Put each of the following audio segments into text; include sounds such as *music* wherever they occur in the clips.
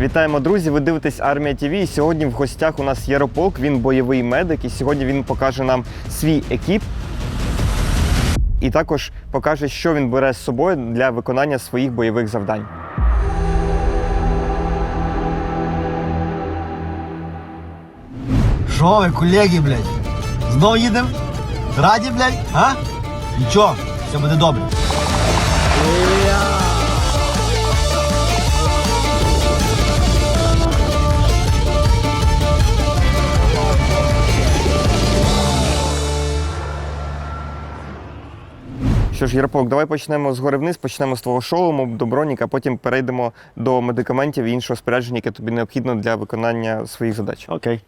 Вітаємо, друзі! Ви дивитесь Армія ТВ. І сьогодні в гостях у нас Ярополк, він бойовий медик, і сьогодні він покаже нам свій екіп. І також покаже, що він бере з собою для виконання своїх бойових завдань. Що ви, колеги, блядь? Знову їдемо? Раді, блядь? А? Нічого, все буде добре. Що ж, Ярополк, давай почнемо згори вниз, почнемо з твого шолому до броніка, а потім перейдемо до медикаментів і іншого спорядження, яке тобі необхідно для виконання своїх задач. Окей.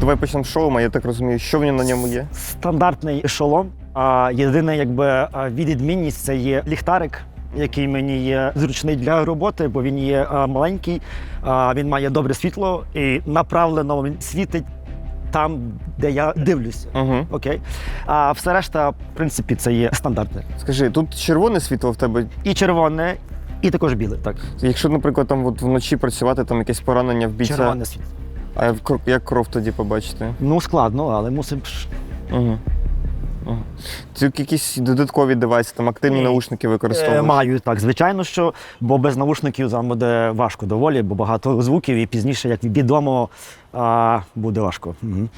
Давай почнемо з шолома. Я так розумію, що в ньому на ньому є. Стандартний ешелон. А єдине, якби а, відмінність це є ліхтарик, який мені є зручний для роботи, бо він є маленький, він має добре світло і направлено він світить там, де я дивлюсь. Угу. Окей. А все решта, в принципі, це є стандартне. Скажи, тут червоне світло в тебе. І червоне, і також біле. Так, Якщо, наприклад, там от вночі працювати, там якесь поранення в бійця, червоне світло. а як кров- тоді побачити? Ну складно, але мусимо. Угу. Це якісь додаткові девайси, там активні Ні. наушники використовують. використовуєш? Маю так, звичайно, що бо без наушників там буде важко доволі, бо багато звуків, і пізніше, як відомо, буде важко. Угу.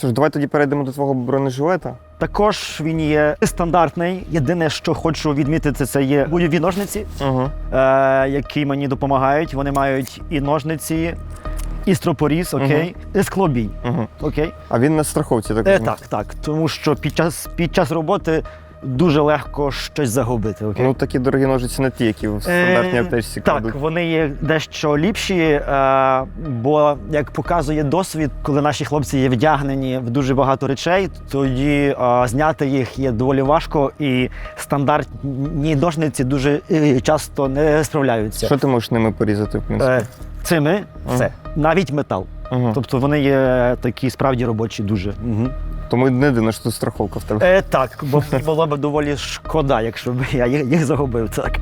Що ж, давай тоді перейдемо до твого бронежилета. Також він є стандартний. Єдине, що хочу відмітити, це є бойові ножниці, Угу. е, які мені допомагають. Вони мають і ножниці, і стропоріз, окей, і склобій. Угу. Окей. А він на страховці, так Е, так, так. Тому що під час, під час роботи дуже легко щось загубити. Окей? Ну такі дорогі ножиці не ті, які в стандартній Е, аптечці Так, вони є дещо ліпші, е, бо як показує досвід, коли наші хлопці є вдягнені в дуже багато речей, тоді е, зняти їх є доволі важко, і стандартні ножниці дуже е, часто не справляються. Що ти можеш ними порізати, в принципі? Е, Цими це навіть метал. Угу. Тобто вони є такі справді робочі дуже. Угу. Тому не дивно, що тут страховка в тебе. Е, так, бо було б доволі шкода, якщо б я їх їх загубив. Так.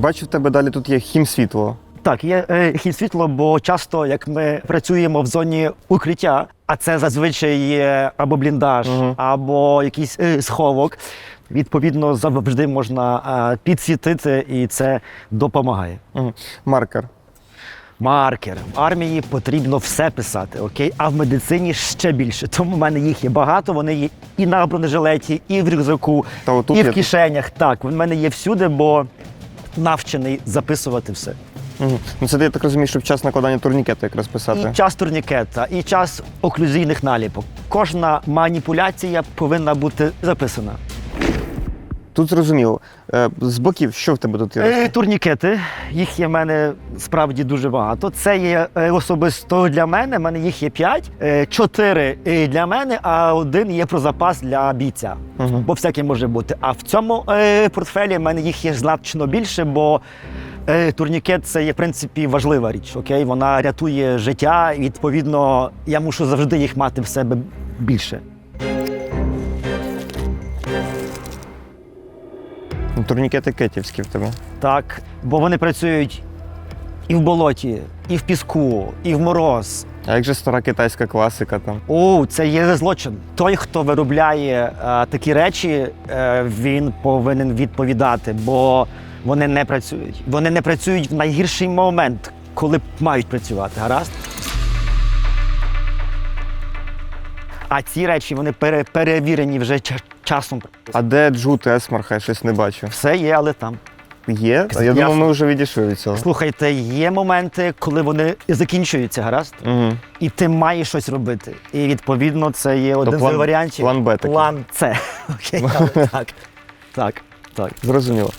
Бачу, в тебе далі тут є хімсвітло. Так, є е, хід світло, бо часто, як ми працюємо в зоні укриття, а це зазвичай є або бліндаж, Мгм. або якийсь е, сховок. Відповідно, завжди можна підсвітити, і це допомагає. Маркер. Маркер в армії потрібно все писати, окей? А в медицині ще більше. Тому в мене їх є багато. Вони є і на бронежилеті, і в рюкзаку, Та і в тут. кишенях. Так, в мене є всюди, бо навчений записувати все. Угу. Ну це ти, я так розумію, щоб час накладання турнікету якраз писати. І час турнікета, і час оклюзійних наліпок. Кожна маніпуляція повинна бути записана. Тут зрозуміло. Е, з боків, що в тебе тут є? Е, турнікети, їх є в мене справді дуже багато. Це є е, особисто для мене. в мене їх є п'ять, чотири для мене, а один є про запас для бійця. Угу. Бо всяке може бути. А в цьому портфелі в мене їх є значно більше, бо турнікет це є в принципі важлива річ. Окей, вона рятує життя, і відповідно я мушу завжди їх мати в себе більше. Турнікети кетівські в тебе. Так, бо вони працюють і в болоті, і в піску, і в мороз. А як же стара китайська класика там? О, це є злочин. Той, хто виробляє е, такі речі, е, він повинен відповідати, бо вони не працюють. Вони не працюють в найгірший момент, коли мають працювати. Гаразд? А ці речі вони пере, перевірені вже ча- часом. А де Джут Есмарх? Я щось не бачу. Все є, але там. Є? А я Ясно. думав, ми вже відійшли від цього. Слухайте, є моменти, коли вони закінчуються, гаразд? Угу. І ти маєш щось робити. І відповідно це є один план- з варіантів. план Б такий. План С. *laughs* Окей, але *laughs* так. Так, так. Зрозуміло.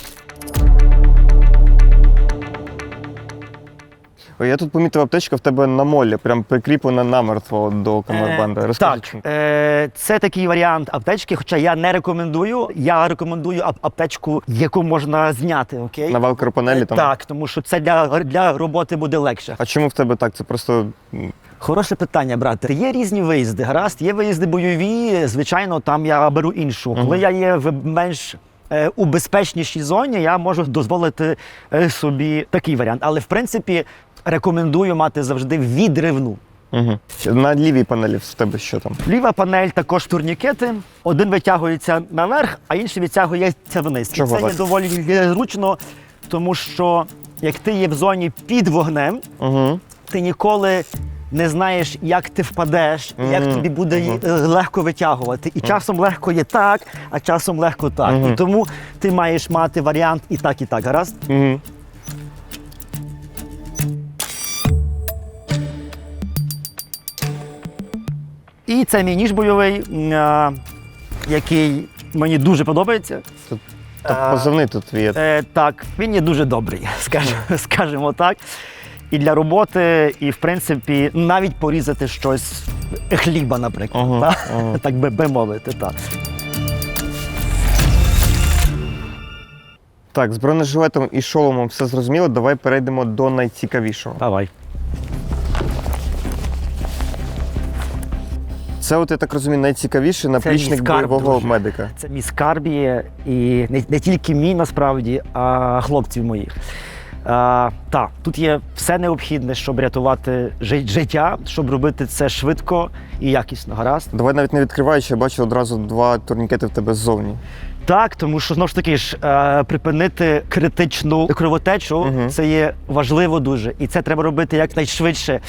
Ой, Я тут помітив аптечка в тебе на молі, прям прикріплена намертво до камербанди. Е, Розкажи, так, е, це такий варіант аптечки, хоча я не рекомендую. Я рекомендую ап- аптечку, яку можна зняти. Окей? На велкропанелі там. Так, тому що це для, для роботи буде легше. А чому в тебе так? Це просто м, Хороше питання, брате. Є різні виїзди. Гаразд, є виїзди бойові. Звичайно, там я беру іншу. Коли я є в менш е, у безпечнішій зоні, я можу дозволити е, собі такий варіант. Але в принципі рекомендую мати завжди відривну. Угу. На лівій панелі в тебе що там? Ліва панель також турнікети. Один витягується наверх, а інший відтягується вниз. І Чого це є доволі зручно, тому що як ти є в зоні під вогнем, Угу. ти ніколи не знаєш, як ти впадеш, і як тобі буде Мгм. е, легко витягувати. І часом легко є так, а часом легко так. Мгм. І тому ти маєш мати варіант і так, і так. Гаразд? Угу. І це мій ніж бойовий, а, який мені дуже подобається. Так позивний тут є. Е, так, він є дуже добрий, *laughs* скажімо, скажімо так. І для роботи, і в принципі, навіть порізати щось хліба, наприклад. Ага, та? ага. *laughs* Так би, би мовити. Так. Так, з бронежилетом і шоломом все зрозуміло. Давай перейдемо до найцікавішого. Давай. Це, от я так розумію, найцікавіше наплічник скарб, бойового друже. медика. Це мій скарб є, і не, не тільки мій насправді, а хлопців моїх. А, так, тут є все необхідне, щоб рятувати жи- життя, щоб робити це швидко і якісно. Гаразд? Давай навіть не відкриваючи, я бачу одразу два турнікети в тебе ззовні. Так, тому що знову ж таки ж е, припинити критичну кровотечу Мгм. це є важливо дуже, і це треба робити якнайшвидше.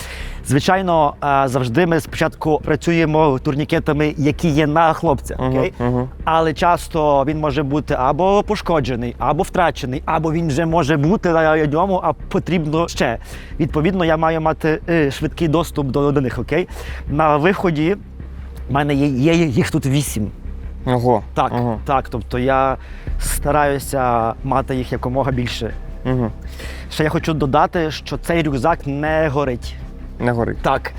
Звичайно, е, завжди ми спочатку працюємо турнікетами, які є на хлопця. Окей? Угу. Але часто він може бути або пошкоджений, або втрачений, або він вже може бути на ньому, а потрібно ще. Відповідно, я маю мати е, швидкий доступ до, до них. Окей? На виході в мене є, є їх тут вісім. Ого. Так, Ага. так. Тобто я стараюся мати їх якомога більше. Угу. Ще я хочу додати, що цей рюкзак не горить. Не горить. Так.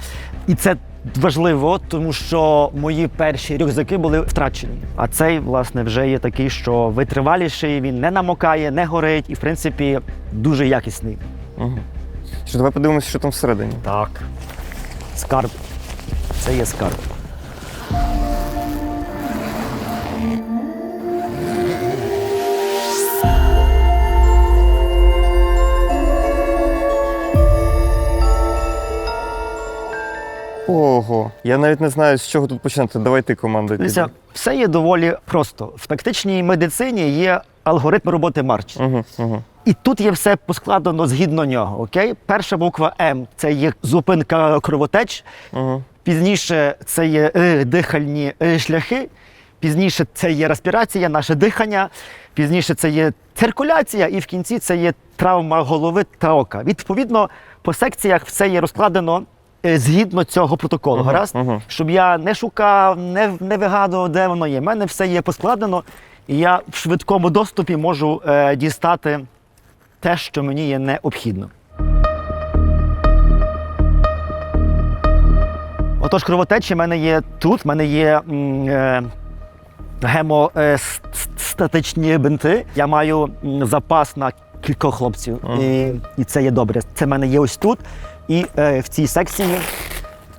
І це важливо, тому що мої перші рюкзаки були втрачені. А цей, власне, вже є такий, що витриваліший, він не намокає, не горить і, в принципі, дуже якісний. Угу. Що, давай подивимося, що там всередині. Так. Скарб. Це є скарб. Ого. Я навіть не знаю, з чого тут починати. Давай ти командуй. Дивіться, все є доволі просто. В тактичній медицині є алгоритм роботи Марч. Угу, угу. І тут є все поскладено згідно нього. Окей? Перша буква М це є зупинка кровотеч. Угу. Пізніше це є е, дихальні е, шляхи. Пізніше це є респірація, наше дихання. Пізніше це є циркуляція, і в кінці це є травма голови та ока. Відповідно, по секціях все є розкладено згідно цього протоколу. Мгм, Гаразд? мгм. Щоб я не шукав, не, не вигадував, де воно є. У мене все є поскладено, і я в швидкому доступі можу е, дістати те, що мені є необхідно. Отож, кровотечі в мене є тут. В мене є е, гемостатичні бинти. Я маю запас на кількох хлопців. Ага. І, і це є добре. Це в мене є ось тут. І е, в цій секції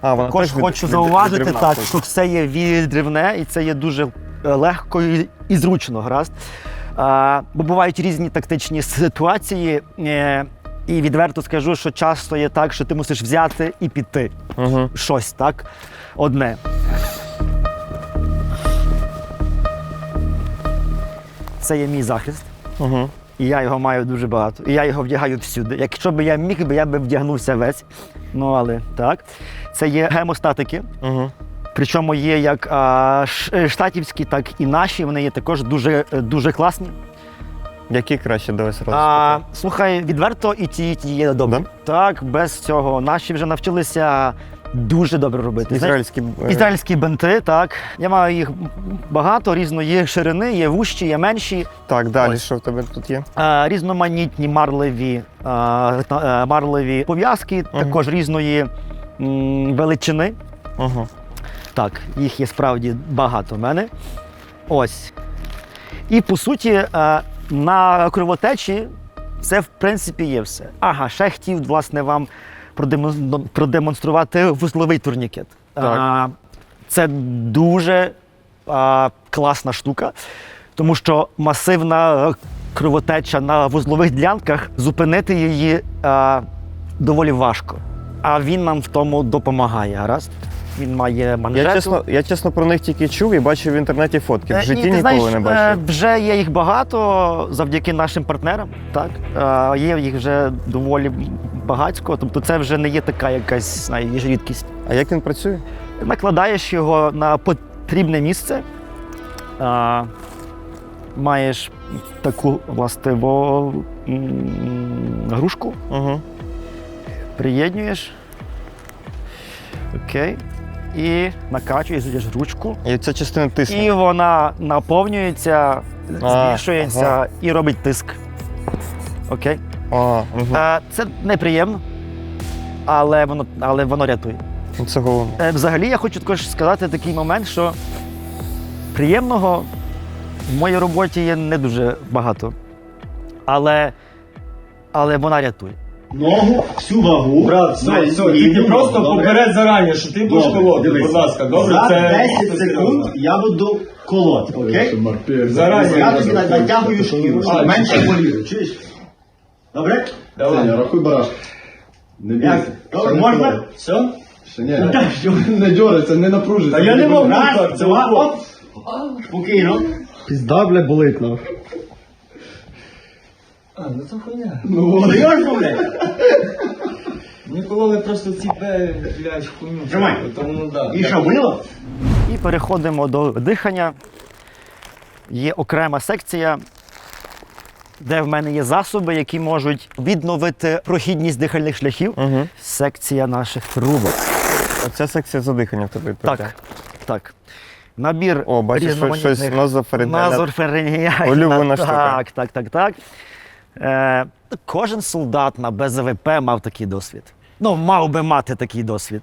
А, вона також від- хочу від- зауважити, відривна так, що все є відривне, і це є дуже е, легко і, і зручно, гаразд. А, бо бувають різні тактичні ситуації. Е, і відверто скажу, що часто є так, що ти мусиш взяти і піти Угу. щось так одне. Це є мій захист, Угу. І я його маю дуже багато. І я його вдягаю всюди. Якщо б я міг, би, я би вдягнувся весь. Ну але так. Це є гемостатики. Угу. Причому є як а, е, штатівські, так і наші. Вони є також дуже, е, дуже класні. Які краще давай сразу. А, слухай, відверто і ті, і ті є добре. Да? Так, без цього. Наші вже навчилися дуже добре робити. Ізраїльські е, Ізраїльські бенти, так. Я маю їх багато, різної ширини, є вущі, є менші. Так, далі, Ось. що в тебе тут є? Е, різноманітні марливі, е, марливі пов'язки, Ага. також різної м, величини. Ага. Так, їх є справді багато в мене. Ось. І по суті, на кровотечі це в принципі є все. Ага, ще хотів, власне, вам продемонструвати вузловий турнікет. Так. Це дуже класна штука, тому що масивна кровотеча на вузлових ділянках, зупинити її доволі важко. А він нам в тому допомагає, гаразд? Він має манжету. Я чесно, я чесно про них тільки чув і бачив в інтернеті фотки. В Е, житті ні, ти ніколи знаєш, не е, бачив. Вже є їх багато завдяки нашим партнерам. Так Е, є їх вже доволі багатько. Тобто, це вже не є така якась рідкість. А як він працює? Накладаєш його на потрібне місце. А, маєш таку властиву грушку, Угу. приєднуєш. Окей. І накачуєш ручку. І ця частина тисне. І вона наповнюється, збільшується ага. і робить тиск. Окей. А, угу. Е, Це неприємно, але воно, але воно рятує. Це головне. Е, Взагалі, я хочу також сказати такий момент, що приємного в моїй роботі є не дуже багато. Але, але вона рятує. Ногу, всю вагу. Брат, все, все, лінію, тільки просто поперед зарані, що ти будеш Добре, колоти, дивись. будь ласка, добре? За це 10 секунд я буду колоти, окей? Зарані. Я тобі натягую шкіру, щоб менше боліло, чуєш? Добре? Давай. рахуй барашки. Не Як? бійся. Добре, Ще не можна? Все? Ще ні. Ну, так, *laughs* що? Не дьорайся, не напружуйся. Та я не можу Раз, це два, оп. Спокійно. Пізда, бля, болить нам. А, ну це хуйня. Ну, Серйозно, блядь? Мені кололи просто ці бе, блядь, хуйню. Тримай. Тому да. І що, боліло? І переходимо до дихання. Є окрема секція, де в мене є засоби, які можуть відновити прохідність дихальних шляхів. Угу. Секція наших трубок. Оця секція задихання в тебе Так, відповідає. так. Набір О, бачиш, що- щось різноманітних назофарингеальне. назофарингеальне. Улюблена штука. Так, так, так, так. Е, кожен солдат на БЗВП мав такий досвід. Ну, мав би мати такий досвід.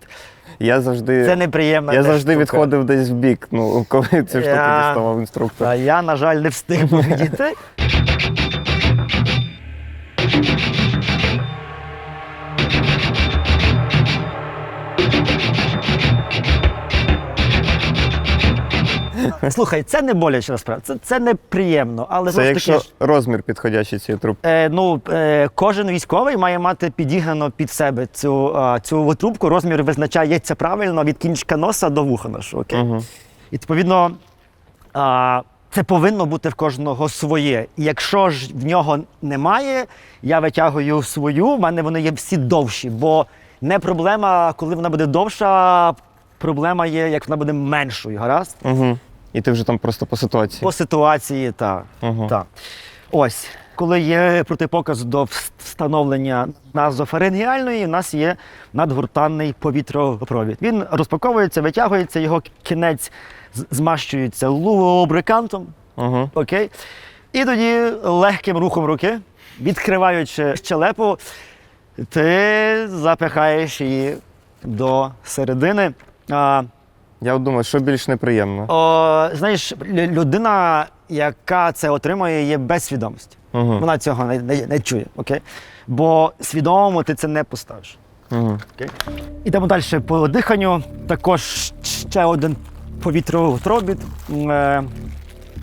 Я завжди, Це неприємна я завжди штука. відходив десь в бік, ну, коли цю штуку Я- діставав інструктор. А я, на жаль, не встиг *laughs* побідіти. *laughs* Слухай, це не боляче насправді, це, це неприємно, але Це якщо таки. ж, розмір підходящий цієї трубки. Е, ну, е, кожен військовий має мати підігнано під себе цю, а, цю трубку. Розмір визначається правильно від кінчика носа до вуха нашого. Окей? Угу. І відповідно а, це повинно бути в кожного своє. І якщо ж в нього немає, я витягую свою, в мене вони є всі довші, бо не проблема, коли вона буде довша, проблема є, як вона буде меншою, гаразд? Угу. І ти вже там просто по ситуації. По ситуації, так. Угу. Так. Ось, коли є протипоказ до встановлення назофарингеальної, у нас є надгуртанний повітропровід. Він розпаковується, витягується, його кінець змащується лубрикантом. Угу. Окей? І тоді легким рухом руки, відкриваючи щелепу, ти запихаєш її до середини. А, Я от думаю, що більш неприємно. о, знаєш, людина, яка це отримує, є без свідомості. Угу. Вона цього не, не, не чує. Окей? Бо свідомо ти це не поставиш. Угу. Окей? Ідемо далі по диханню. Також ще один повітровотробіт, е,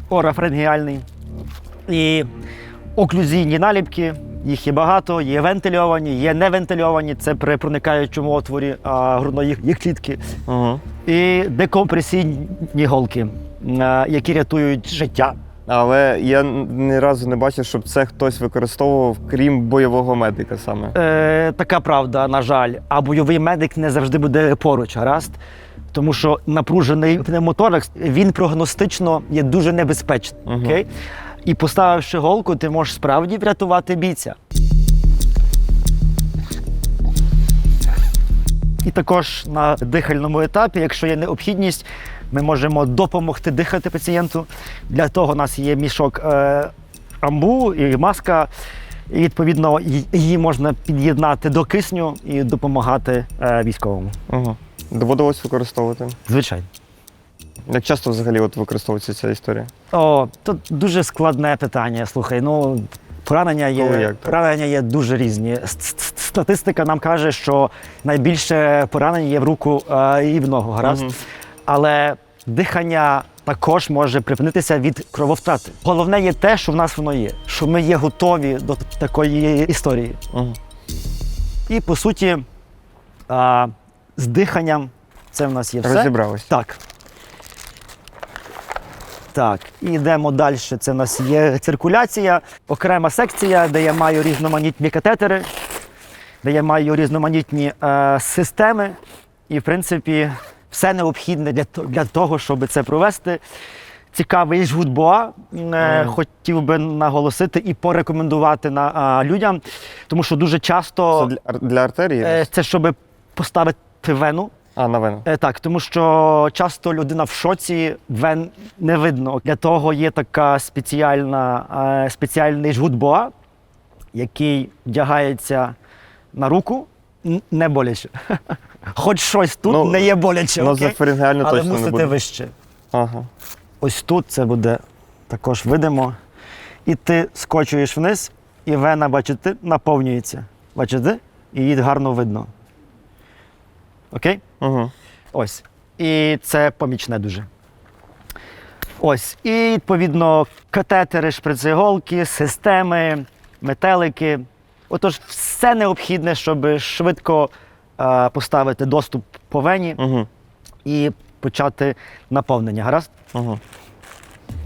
орафренгіальний. І оклюзійні наліпки. Їх є багато, є вентильовані, є невентильовані. Це при проникаючому отворі а, грудної їх клітки. Угу. І декомпресійні голки, які рятують життя. Але я ні разу не бачив, щоб це хтось використовував, крім бойового медика саме. Е, така правда, на жаль. А бойовий медик не завжди буде поруч, гаразд. Тому що напружений пневмоторакс, він прогностично є дуже небезпечним. Мгм. Окей? І поставивши голку, ти можеш справді врятувати бійця. І також на дихальному етапі, якщо є необхідність, ми можемо допомогти дихати пацієнту. Для того у нас є мішок е, амбу і маска. І відповідно її можна під'єднати до кисню і допомагати е, військовому. Угу. Доводилось використовувати. Звичайно. Як часто взагалі от використовується ця історія? О, тут дуже складне питання. Слухай, ну поранення є, Коли як, так? поранення є дуже різні. Статистика нам каже, що найбільше поранень є в руку е, і в ногу, гаразд. Мгм. Але дихання також може припинитися від крововтрати. Головне є те, що в нас воно є, що ми є готові до такої історії. Угу. І по суті, а, з диханням це в нас є все. Розібрались. Так. Так, і йдемо далі. Це в нас є циркуляція, окрема секція, де я маю різноманітні катетери, де я маю різноманітні е, системи. І, в принципі, все необхідне для, для того, щоб це провести. Цікавий жгут Боа. Е, Хотів би наголосити і порекомендувати на, а, людям, тому що дуже часто Це для, для артерії? е, це щоб поставити вену. А, на вену. Е, Так, тому що часто людина в шоці, вен не видно. Для того є така спеціальна, е, спеціальний жгут боа, який вдягається на руку, н- не боляче. *laughs* Хоч щось тут Ну, не є боляче, Ну, окей? але точно не мусите буде. вище. Ага. Ось тут це буде також видимо. І ти скочуєш вниз, і вена, бачите, наповнюється. Бачите? І її гарно видно. Окей? Угу. Ось. І це помічне дуже. Ось. І відповідно катетери, шприцеголки, системи, метелики. Отож, все необхідне, щоб швидко е, поставити доступ по вені Угу. і почати наповнення. Гаразд? Угу.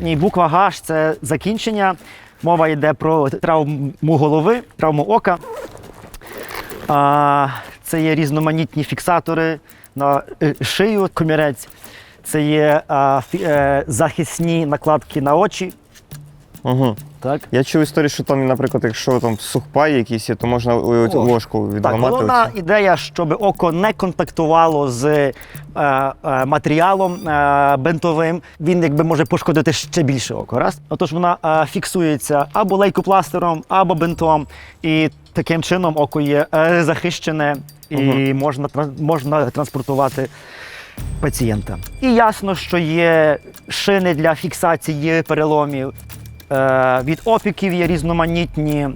І буква Г це закінчення. Мова йде про травму голови, травму ока. А, це є різноманітні фіксатори на е, шию, комірець. Це є а, фі- е, захисні накладки на очі. Угу. Так, Я чув історію, що там, наприклад, якщо там сухпай якийсь є, то можна о, цю О, ложку так відламати. головна ідея, щоб око не контактувало з е, е, матеріалом е, бентовим. Він якби може пошкодити ще більше око. Раз? Отож вона е, фіксується або лейкопластером, або бентом. І таким чином око є е, захищене і Мгм. можна, тран- можна транспортувати пацієнта. І ясно, що є шини для фіксації переломів. Е, від опіків є різноманітні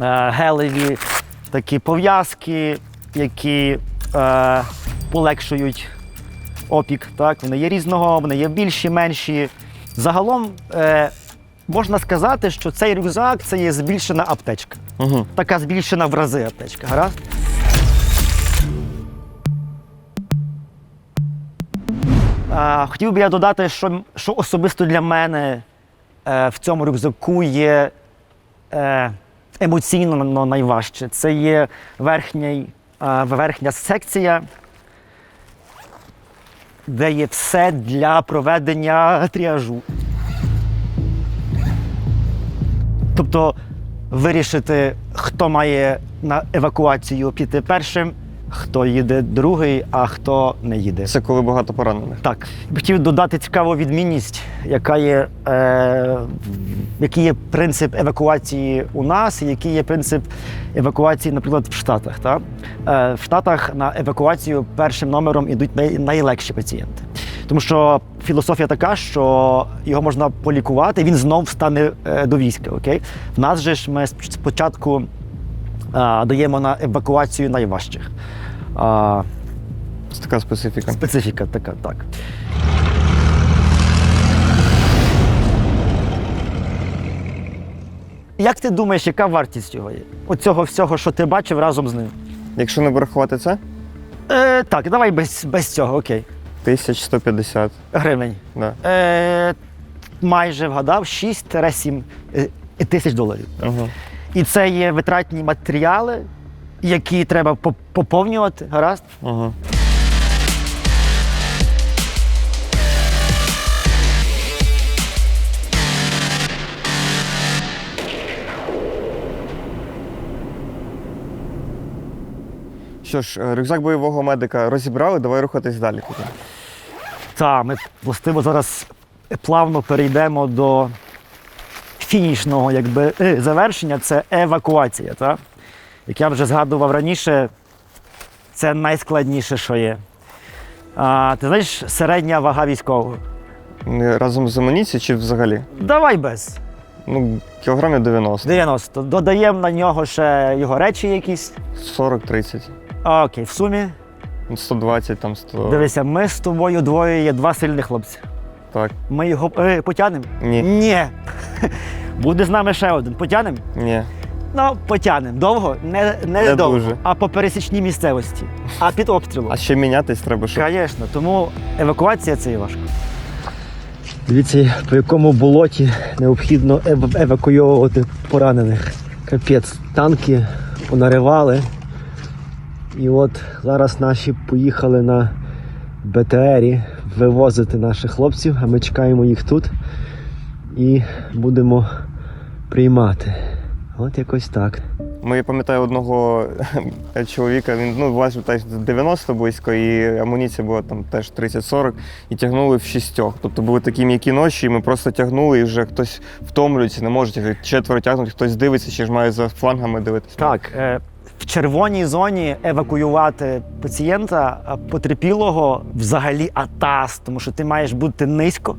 е, гелеві такі пов'язки, які е, полегшують опік. Так? Вони є різного, вони є більші, менші. Загалом е, можна сказати, що цей рюкзак це є збільшена аптечка. Угу. Така збільшена в рази аптечка. Гаразд? А, хотів би я додати, що, що особисто для мене е, в цьому рюкзаку є е, емоційно найважче. Це є верхній, е, верхня секція, де є все для проведення тріажу. Тобто вирішити, хто має на евакуацію піти першим, хто їде другий, а хто не їде. Це коли багато поранених. Так, хотів додати цікаву відмінність, яка є, е, який є принцип евакуації у нас, і який є принцип евакуації, наприклад, в Штатах. Та? Е, в Штатах на евакуацію першим номером ідуть най, найлегші пацієнти. Тому що філософія така, що його можна полікувати, він знов стане е, до війська. Окей? В нас же ж ми спочатку е, даємо на евакуацію найважчих. А, Це така специфіка. Специфіка така, так. Як ти думаєш, яка вартість цього є? Оцього всього, що ти бачив разом з ним? Якщо не порахувати це, Е, так, давай без, без цього, окей. 1150. Гривень. Да. Е, майже вгадав 6-7 е, тисяч доларів. Угу. І це є витратні матеріали, які треба поповнювати, гаразд? Угу. Що ж, е, рюкзак бойового медика розібрали, давай рухатись далі. Так, ми властиво зараз плавно перейдемо до фінішного якби, е, завершення це евакуація. Так? Як я вже згадував раніше, це найскладніше, що є. А, ти знаєш, середня вага військового. Е, Разом з амуніцією чи взагалі? Давай без. Ну, кілограмів 90. 90. Додаємо на нього ще його речі якісь. 40-30. Окей, в сумі. Ну, 120, там 100. Дивися, ми з тобою двоє є два сильних хлопці. Так. Ми його е, потягнемо? Ні. Ні. *laughs* Буде з нами ще один. Потягнемо? Ні. Ну, потягнемо. Довго? Не, не, Не довго, дуже. а по пересічній місцевості. А під обстрілом. А ще мінятись треба, щоб. Звісно, тому евакуація це і важко. Дивіться, по якому болоті необхідно ев- евакуйовувати поранених. Капець, танки понаривали. І от зараз наші поїхали на БТРі вивозити наших хлопців, а ми чекаємо їх тут і будемо приймати. От якось так. Ми пам'ятаю одного *laughs* чоловіка, він ну, важив теж 90 близько, і амуніція була там теж 30-40, і тягнули в шістьох. Тобто були такі м'які ночі, і ми просто тягнули, і вже хтось втомлюється, не може тягнути. Четверо тягнуть, хтось дивиться, ще ж має за флангами дивитися. Так, е, в червоній зоні евакуювати пацієнта потерпілого взагалі атас, тому що ти маєш бути низько.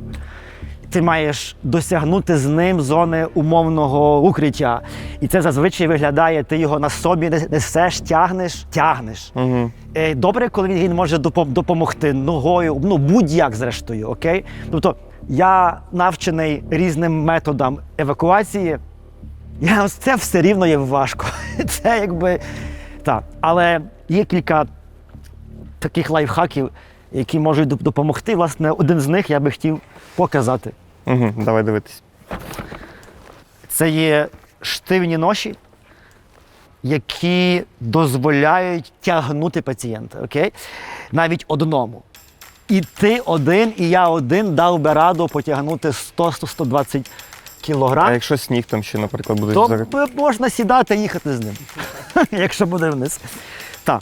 Ти маєш досягнути з ним зони умовного укриття. І це зазвичай виглядає, ти його на собі несеш, тягнеш, тягнеш. Угу. Добре, коли він може допомогти ногою, ну будь-як зрештою, окей? Тобто я навчений різним методам евакуації. Я це все рівно є важко. *laughs* Це якби так. Але є кілька таких лайфхаків, які можуть допомогти. Власне, один з них я би хотів показати. Угу. Давай дивитись. Це є штивні ноші, які дозволяють тягнути пацієнта. Окей? Навіть одному. І ти один, і я один дав би раду потягнути 100-120 кілограм. А якщо сніг там ще, наприклад, буде То можна сідати і їхати з ним, *laughs* якщо буде вниз. Так,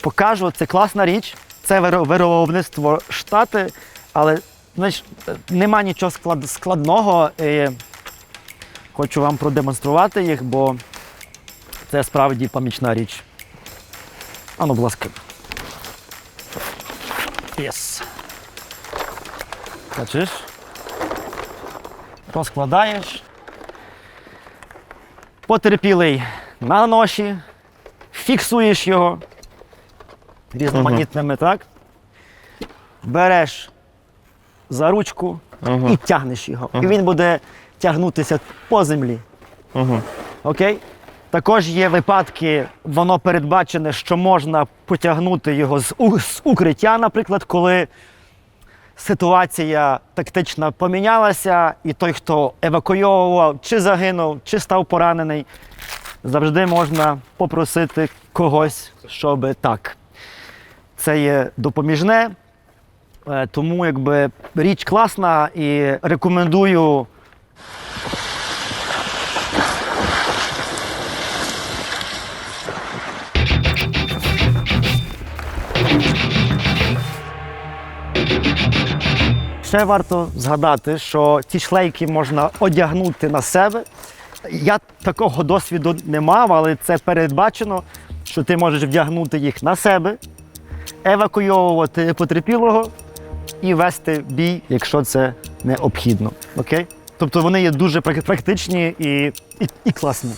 покажу, це класна річ, це виро- виробництво штати, але знаєш, нема нічого склад- складного. І хочу вам продемонструвати їх, бо це справді помічна річ. Ану, будь ласка. Єс. Бачиш? Розкладаєш. Потерпілий на ноші, фіксуєш його різноманітними, так? Береш за ручку Угу. і тягнеш його. І він буде тягнутися по землі. Угу. Окей? Також є випадки, воно передбачене, що можна потягнути його з укриття, наприклад, коли ситуація тактична помінялася, і той, хто евакуйовував, чи загинув, чи став поранений, завжди можна попросити когось, щоб так. Це є допоміжне, е, тому якби річ класна і рекомендую Ще варто згадати, що ці шлейки можна одягнути на себе. Я такого досвіду не мав, але це передбачено, що ти можеш вдягнути їх на себе, евакуйовувати потерпілого і вести бій, якщо це необхідно. Окей? Тобто вони є дуже практичні і, і, і класні.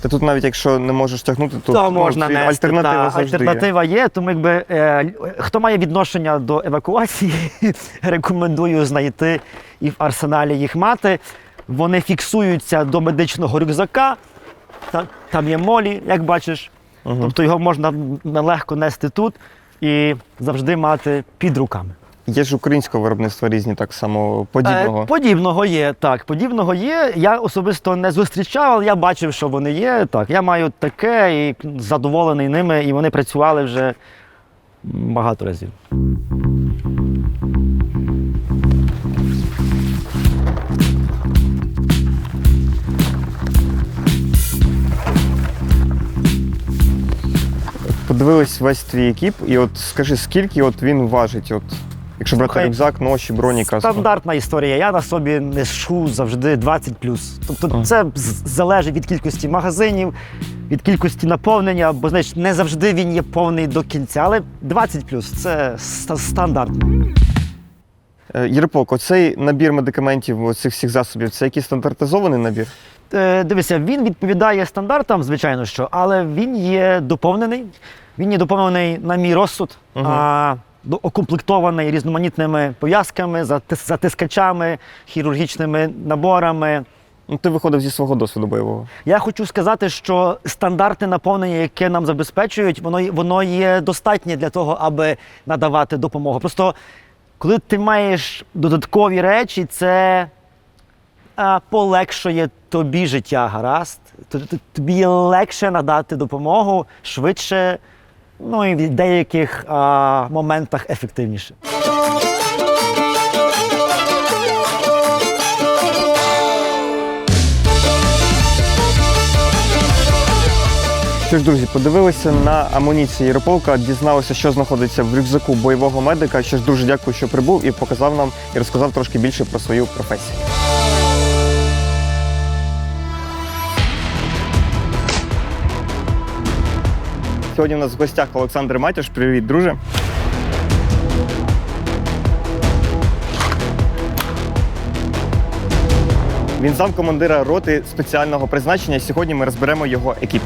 Та тут навіть якщо не можеш тягнути, то То ну, можна твій- нести. альтернатива та, завжди альтернатива є. Тому якби е, хто має відношення до евакуації, *laughs* рекомендую знайти і в арсеналі їх мати. Вони фіксуються до медичного рюкзака. Та, там є молі, як бачиш. Мгм. Тобто його можна легко нести тут і завжди мати під руками. Є. Ж українського виробництва різні так само подібного. Е, подібного є, так. Подібного є. Я особисто не зустрічав, але я бачив, що вони є. Так, я маю таке і задоволений ними, і вони працювали вже багато разів. Подивились весь твій екіп, і от скажи, скільки от він важить? От, якщо брати Слухай, рюкзак, ноші, броніка. Стандартна історія. Я на собі нешу завжди 20 Тобто це залежить від кількості магазинів, від кількості наповнення, бо значить не завжди він є повний до кінця, але 20 це ста- стандартно. Е, оцей набір медикаментів, цих всіх засобів, це якийсь стандартизований набір? Е, Дивися, він відповідає стандартам, звичайно, що, але він є доповнений. Він є доповнений на мій розсуд, Мгм. а, окомплектований різноманітними пов'язками, затис- затискачами, хірургічними наборами. Ну, ти виходив зі свого досвіду бойового. Я хочу сказати, що стандартне наповнення, яке нам забезпечують, воно, воно є достатнє для того, аби надавати допомогу. Просто коли ти маєш додаткові речі, це а, полегшує тобі життя, гаразд. Тобі є легше надати допомогу швидше, ну і в деяких а, моментах ефективніше. Що ж, друзі, подивилися на амуніцію Єрополка, дізналися, що знаходиться в рюкзаку бойового медика. Що ж, дуже дякую, що прибув і показав нам і розказав трошки більше про свою професію. Сьогодні у нас в гостях Олександр Матяш. Привіт, друже. Він зам командира роти спеціального призначення. Сьогодні ми розберемо його екіп.